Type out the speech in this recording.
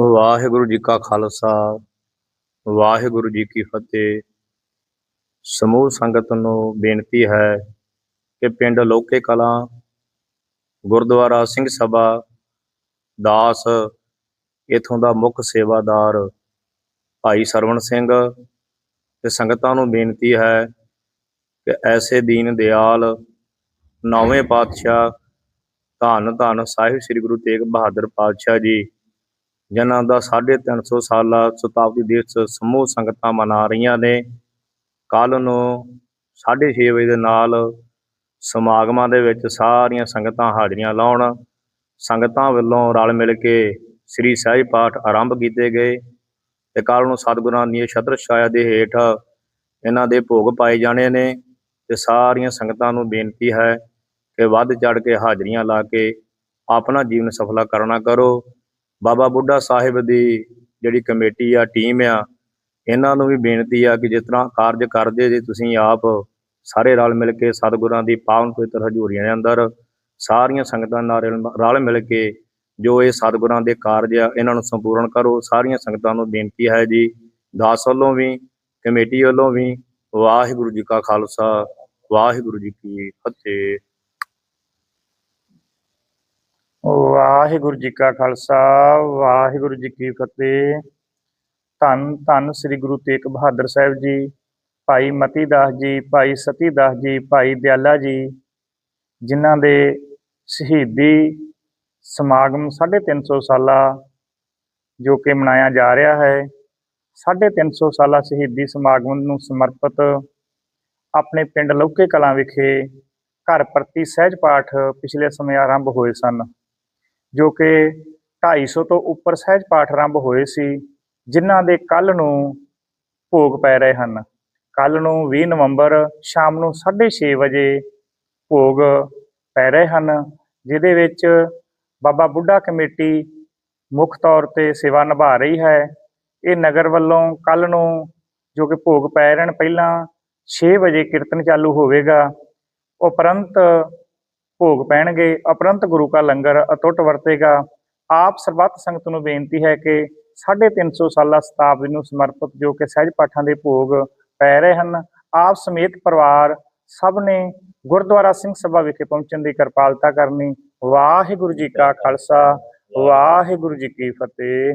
ਵਾਹਿਗੁਰੂ ਜੀ ਕਾ ਖਾਲਸਾ, ਵਾਹਿਗੁਰੂ ਜੀ ਕੀ ਫਤਿਹ। ਸਮੂਹ ਸੰਗਤ ਨੂੰ ਬੇਨਤੀ ਹੈ ਕਿ ਪਿੰਡ ਲੋਕੇ ਕਲਾਂ, ਗੁਰਦੁਆਰਾ ਸਿੰਘ ਸਭਾ, ਦਾਸ, ਇਥੋਂ ਦਾ ਮੁੱਖ ਸੇਵਾਦਾਰ ਭਾਈ ਸਰਵਣ ਸਿੰਘ ਤੇ ਸੰਗਤਾਂ ਨੂੰ ਬੇਨਤੀ ਹੈ ਕਿ ਐਸੇ ਦੀਨ ਦਿਆਲ, ਨੌਵੇਂ ਪਾਤਸ਼ਾਹ ਧੰਨ ਧੰਨ ਸਾਹਿਬ ਸ੍ਰੀ ਗੁਰੂ ਤੇਗ ਬਹਾਦਰ ਪਾਤਸ਼ਾਹ ਜੀ ਜਿਨ੍ਹਾਂ ਦਾ 350 ਸਾਲਾ ਸ਼ਤਾਬਦੀ ਦਿਵਸ ਸਮੂਹ ਸੰਗਤਾਂ ਮਨਾ ਰਹੀਆਂ ਨੇ ਕੱਲ ਨੂੰ 6:30 ਵਜੇ ਦੇ ਨਾਲ ਸਮਾਗਮਾਂ ਦੇ ਵਿੱਚ ਸਾਰੀਆਂ ਸੰਗਤਾਂ ਹਾਜ਼ਰੀਆਂ ਲਾਉਣ, ਸੰਗਤਾਂ ਵੱਲੋਂ ਰਲ ਮਿਲ ਕੇ ਸ੍ਰੀ ਸਾਹਿਬ ਪਾਠ ਆਰੰਭ ਕੀਤੇ ਗਏ ਤੇ ਕੱਲ ਨੂੰ ਸਤਿਗੁਰਾਂ ਦੀ ਛਤਰ ਛਾਇਆ ਦੇ ਹੇਠ ਇਹਨਾਂ ਦੇ ਭੋਗ ਪਾਏ ਜਾਣੇ ਨੇ ਤੇ ਸਾਰੀਆਂ ਸੰਗਤਾਂ ਨੂੰ ਬੇਨਤੀ ਹੈ ਕਿ ਵੱਧ ਚੜ ਕੇ ਹਾਜ਼ਰੀਆਂ ਲਾ ਕੇ ਆਪਣਾ ਜੀਵਨ ਸਫਲਾ ਕਰਨਾ ਕਰੋ। ਬਾਬਾ ਬੁੱਢਾ ਸਾਹਿਬ ਦੀ ਜਿਹੜੀ ਕਮੇਟੀ ਆ, ਟੀਮ ਆ, ਇਹਨਾਂ ਨੂੰ ਵੀ ਬੇਨਤੀ ਆ ਕਿ ਜਿਸ ਤਰ੍ਹਾਂ ਕਾਰਜ ਕਰਦੇ ਜੇ ਤੁਸੀਂ ਆਪ ਸਾਰੇ ਰਲ ਮਿਲ ਕੇ ਸਤਿਗੁਰਾਂ ਦੀ ਪਾਵਨ ਪਵਿੱਤਰ ਹਜ਼ੂਰੀਆਂ ਦੇ ਅੰਦਰ ਸਾਰੀਆਂ ਸੰਗਤਾਂ ਨਾਲ ਰਲ- ਰਲ ਮਿਲ ਕੇ ਜੋ ਇਹ ਸਤਿਗੁਰਾਂ ਦੇ ਕਾਰਜ ਆ, ਇਹਨਾਂ ਨੂੰ ਸੰਪੂਰਨ ਕਰੋ। ਸਾਰੀਆਂ ਸੰਗਤਾਂ ਨੂੰ ਬੇਨਤੀ ਹੈ ਜੀ। ਦਾਸ ਵੱਲੋਂ ਵੀ, ਕਮੇਟੀ ਵੱਲੋਂ ਵੀ ਵਾਹਿਗੁਰੂ ਜੀ ਕਾ ਖਾਲਸਾ, ਵਾਹਿਗੁਰੂ ਜੀ ਕੀ ਫਤਿਹ। ਵਾਹਿਗੁਰੂ ਜੀ ਕਾ ਖਾਲਸਾ, ਵਾਹਿਗੁਰੂ ਜੀ ਕੀ ਫਤਿਹ। ਧੰਨ ਧੰਨ ਸ੍ਰੀ ਗੁਰੂ ਤੇਗ ਬਹਾਦਰ ਸਾਹਿਬ ਜੀ, ਭਾਈ ਮਤੀ ਦਾਸ ਜੀ, ਭਾਈ ਸਤੀ ਦਾਸ ਜੀ, ਭਾਈ ਦਿਆਲਾ ਜੀ, ਜਿਨ੍ਹਾਂ ਦੇ ਸ਼ਹੀਦੀ ਸਮਾਗਮ 350 ਸਾਲਾ ਜੋ ਕਿ ਮਨਾਇਆ ਜਾ ਰਿਹਾ ਹੈ 350 ਸਾਲਾ ਸ਼ਹੀਦੀ ਸਮਾਗਮ ਨੂੰ ਸਮਰਪਿਤ ਆਪਣੇ ਪਿੰਡ ਲੌਕੇ ਕਲਾਂ ਵਿਖੇ ਘਰ ਪ੍ਰਤੀ ਸਹਿਜ ਪਾਠ ਪਿਛਲੇ ਸਮੇਂ ਆਰੰਭ ਹੋਏ ਸਨ। ਜੋ ਕਿ 250 ਤੋਂ ਉੱਪਰ ਸਹਿਜ ਪਾਠ ਆਰੰਭ ਹੋਏ ਸੀ, ਜਿਨ੍ਹਾਂ ਦੇ ਕੱਲ ਨੂੰ ਭੋਗ ਪੈ ਰਹੇ ਹਨ। ਕੱਲ ਨੂੰ 20 ਨਵੰਬਰ ਸ਼ਾਮ ਨੂੰ 6:30 ਵਜੇ ਭੋਗ ਪੈ ਰਹੇ ਹਨ, ਜਿਹਦੇ ਵਿੱਚ ਬਾਬਾ ਬੁੱਢਾ ਕਮੇਟੀ ਮੁੱਖ ਤੌਰ ਤੇ ਸੇਵਾ ਨਿਭਾ ਰਹੀ ਹੈ। ਇਹ ਨਗਰ ਵੱਲੋਂ ਕੱਲ ਨੂੰ ਜੋ ਕਿ ਭੋਗ ਪੈ ਰਹਿਣ ਪਹਿਲਾਂ 6 ਵਜੇ ਕੀਰਤਨ ਚਾਲੂ ਹੋਵੇਗਾ। ਉਪਰੰਤ ਭੋਗ ਪੈਣਗੇ। ਅਪਰੰਤ ਗੁਰੂ ਕਾ ਲੰਗਰ ਅਟੁੱਟ ਵਰਤੇਗਾ। ਆਪ ਸਰਬੱਤ ਸੰਗਤ ਨੂੰ ਬੇਨਤੀ ਹੈ ਕਿ 350 ਸਾਲਾ ਸ਼ਤਾਬਦੀ ਨੂੰ ਸਮਰਪਿਤ ਜੋ ਕਿ ਸਹਿਜ ਪਾਠਾਂ ਦੇ ਭੋਗ ਪੈ ਰਹੇ ਹਨ, ਆਪ ਸਮੇਤ ਪਰਿਵਾਰ ਸਭ ਨੇ ਗੁਰਦੁਆਰਾ ਸਿੰਘ ਸਭਾ ਵਿਖੇ ਪਹੁੰਚਣ ਦੀ ਕਿਰਪਾਲਤਾ ਕਰਨੀ। ਵਾਹਿਗੁਰੂ ਜੀ ਕਾ ਖਾਲਸਾ, ਵਾਹਿਗੁਰੂ ਜੀ ਕੀ ਫਤਿਹ।